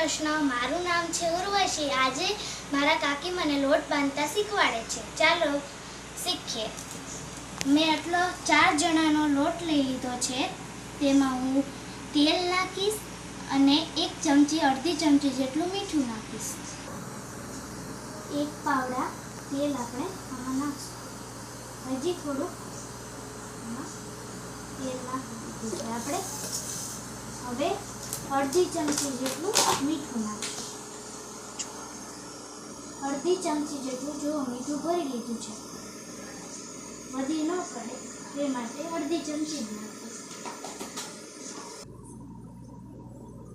કૃષ્ણ મારું નામ છે ઉર્વશી. આજે મારા કાકી મને લોટ બાંધતા શીખવાડે છે. ચાલો શીખીએ. મેં આટલો ચાર જણાનો લોટ લઈ લીધો છે. તેમાં હું તેલ નાખીશ અને એક ચમચી અડધી ચમચી જેટલું મીઠું નાખીશ. એક પાવડા તેલ આપણે આમાં નાખશું. હજી થોડું તેલ નાખી આપણે હવે અડધી ચમચી જેટલું મીઠું નાખીશું અડધી ચમચી જેટલું જો મીઠું ભરી લીધું છે. વધી ન પડે તે માટે અડધી ચમચી જ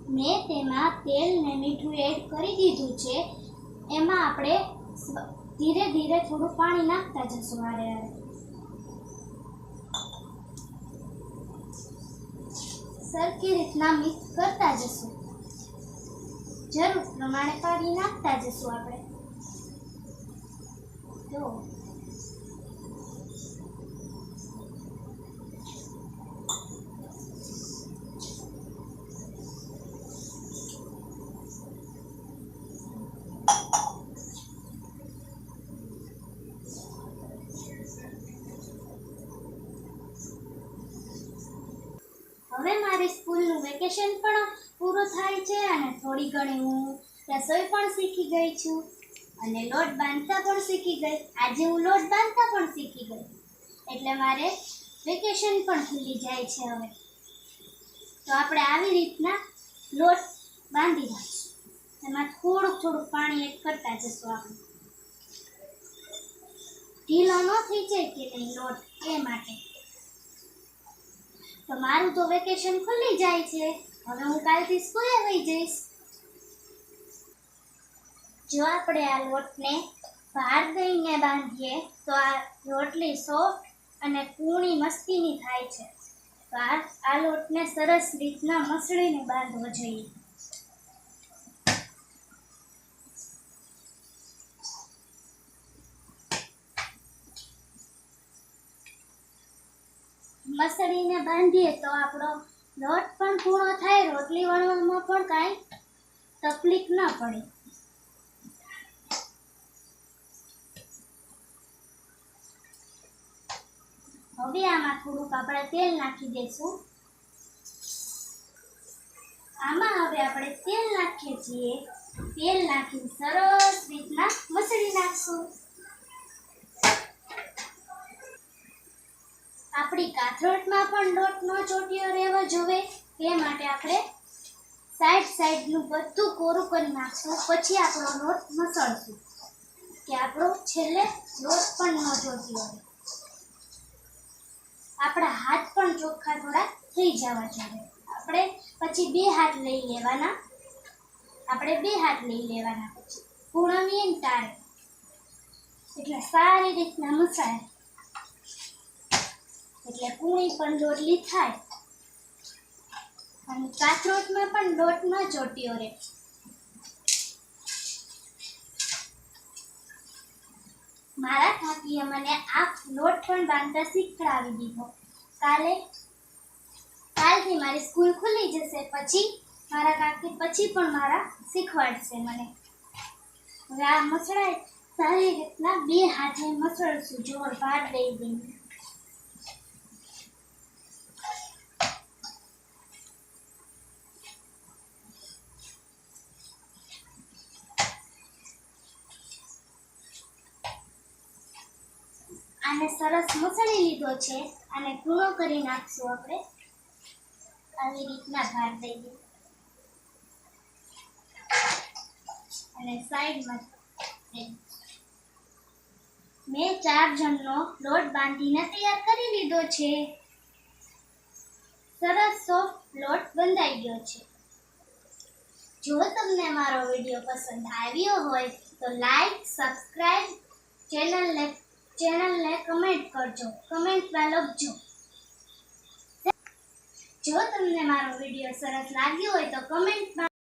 મેં તેમાં તેલ ને મીઠું એડ કરી દીધું છે, એમાં આપણે ધીરે ધીરે થોડું પાણી નાખતા જશું વારે વારે સરખી રીતના મિક્સ કરતા જશું? જરૂર પ્રમાણે પાણી નાખતા જશું આપણે. જો મારી સ્કૂલનું વેકેશન પણ પૂરું થાય છે અને થોડી ઘણી હું રસોઈ પણ શીખી ગઈ છું. અને લોટ બાંધતા પણ શીખી ગઈ. આજે હું લોટ બાંધતા પણ શીખી ગઈ. એટલે મારે વેકેશન પણ ખુલી જાય છે હવે. તો આપણે આવી રીતના લોટ બાંધી નાખીશું. એમાં થોડુંક થોડુંક પાણી એડ કરતા જશું આપણે. ઢીલો ન થઈ જાય કે નહીં લોટ એ માટે. તો મારું તો વેકેશન ખુલી જાય છે. હવે હું કાલથી સ્કૂલે વહી જઈશ. જો આપણે આ લોટને બહાર દઈને બાંધીએ, તો આ રોટલી સોફ્ટ અને કૂણી મસ્તીની થાય છે. તો આ લોટને સરસ રીતના મસળીને બાંધવો જોઈએ. મસળીને બાંધીએ તો આપણો લોટ પણ પૂરો થાય, રોટલી વણવામાં પણ કાંઈ તકલીફ ન પડે. હવે આમાં થોડુંક આપણે તેલ નાખી દઈશું. આમાં હવે આપણે તેલ નાખીએ છીએ. તેલ નાખી સરસ રીતના મસળી નાખશું આપણી કાથરોટમાં પણ લોટનો ચોટિયો રહેવો જોવે તે માટે આપણે સાઈડ સાઈડનું બધું કોરું કરી નાખશું, પછી આપણો લોટ મસળશું. કે આપણો છેલ્લે લોટ પણ ન ચોટ્યો રહે. આપણા હાથ પણ ચોખ્ખા થોડા થઈ જવા જોઈએ. આપણે પછી બે હાથ લઈ લેવાના. આપણે બે હાથ લઈ લેવાના. પછી પૂર્ણમીએ ને તારે. એટલે સારી રીતના મસાય. એટલે પૂણી પણ રોટલી થાય. અને કાથરોટમાં પણ લોટ ન ચોટ્યો રહે મારા કાકીએ મને આ લોટ પણ બાંધતા શીખડાવી દીધો. કાલે, કાલથી મારી સ્કૂલ ખુલી જશે, પછી મારા કાકી પછી પણ મારા શીખવાડશે મને. હવે આ મસળાય સારી રીતના બે હાથે મસળશું, જોર ભાર દઈ દઈને. આને સરસ મસળી લીધો છે. અને કૂણો કરી નાખશું આપણે. આવી રીતના ભાર દઈ દઈએ. અને સાઈડમાં મેં ચાર જણનો લોટ બાંધીને તૈયાર કરી લીધો છે. સરસ સોફ્ટ લોટ બંધાઈ ગયો છે. જો તમને મારો વીડિયો પસંદ આવ્યો હોય તો લાઈક સબસ્ક્રાઈબ ચેનલને કરજો. કમેન્ટમાં લખજો. જો તમને મારો વીડિયો સરસ લાગ્યો હોય તો કમેન્ટમાં